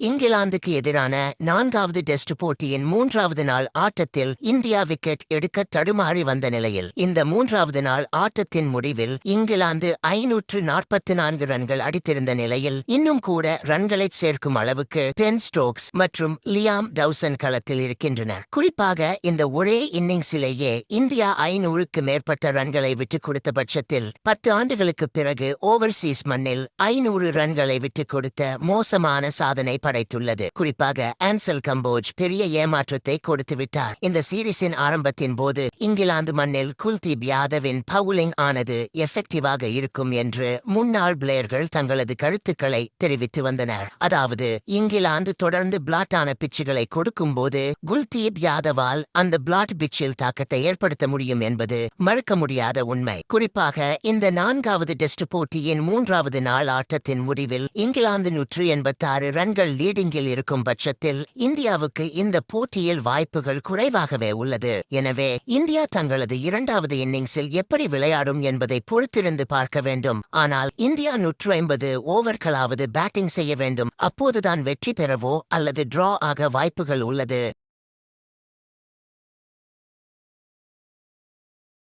இங்கிலாந்துக்கு எதிரான நான்காவது டெஸ்ட் போட்டியின் மூன்றாவது நாள் ஆட்டத்தில் இந்தியா விக்கெட் எடுக்க தடுமாறி வந்த நிலையில் இந்த மூன்றாவது நாள் ஆட்டத்தின் முடிவில் இங்கிலாந்து ஐநூற்று நாற்பத்தி நான்கு ரன்கள் அடித்திருந்த நிலையில் இன்னும் கூட ரன்களை சேர்க்கும் அளவுக்கு பென் ஸ்டோக்ஸ் மற்றும் லியாம் டவுசன் களத்தில் இருக்கின்றனர். குறிப்பாக இந்த ஒரே இன்னிங்ஸிலேயே இந்தியா ஐநூறுக்கு மேற்பட்ட ரன்களை விட்டுக் கொடுத்த பட்சத்தில் பத்து ஆண்டுகளுக்கு பிறகு ஓவர்சீஸ் மண்ணில் ஐநூறு ரன்களை விட்டுக் கொடுத்த மோசமான சாதனை படைத்துள்ளது குறிப்பாக ஆன்சல் கம்போஜ் பெரிய ஏமாற்றத்தை கொடுத்து விட்டார் இந்த சீரீஸின் ஆரம்பத்தின் போது இங்கிலாந்து மண்ணில் குல்தீப் யாதவின் பவுலிங் ஆனது எஃபெக்டிவாக இருக்கும் என்று முன்னாள் பிளேயர்கள் தங்களது கருத்துக்களை தெரிவித்து வந்தனர். அதாவது இங்கிலாந்து தொடர்ந்து பிளாட்டான பிச்சுகளை கொடுக்கும் போது குல்தீப் யாதவால் அந்த பிளாட் பிச்சில் தாக்கத்தை ஏற்படுத்த முடியும் என்பது மறுக்க முடியாத உண்மை. குறிப்பாக இந்த நான்காவது டெஸ்ட் போட்டியின் மூன்றாவது நாள் ஆட்டத்தின் முடிவில் இங்கிலாந்து நூற்று எண்பத்தாறு ரன்கள் லீடிங்கில் இருக்கும் பட்சத்தில் இந்தியாவுக்கு இந்த போட்டியில் வாய்ப்புகள் குறைவாகவே உள்ளது. எனவே இந்தியா தங்களது இரண்டாவது இன்னிங்ஸில் எப்படி விளையாடும் என்பதை பொறுத்திருந்து பார்க்க வேண்டும். ஆனால் இந்தியா நூற்று ஐம்பது ஓவர்களாவது பேட்டிங் செய்ய வேண்டும். அப்போதுதான் வெற்றி பெறவோ அல்லது டிரா ஆக வாய்ப்புகள் உள்ளது.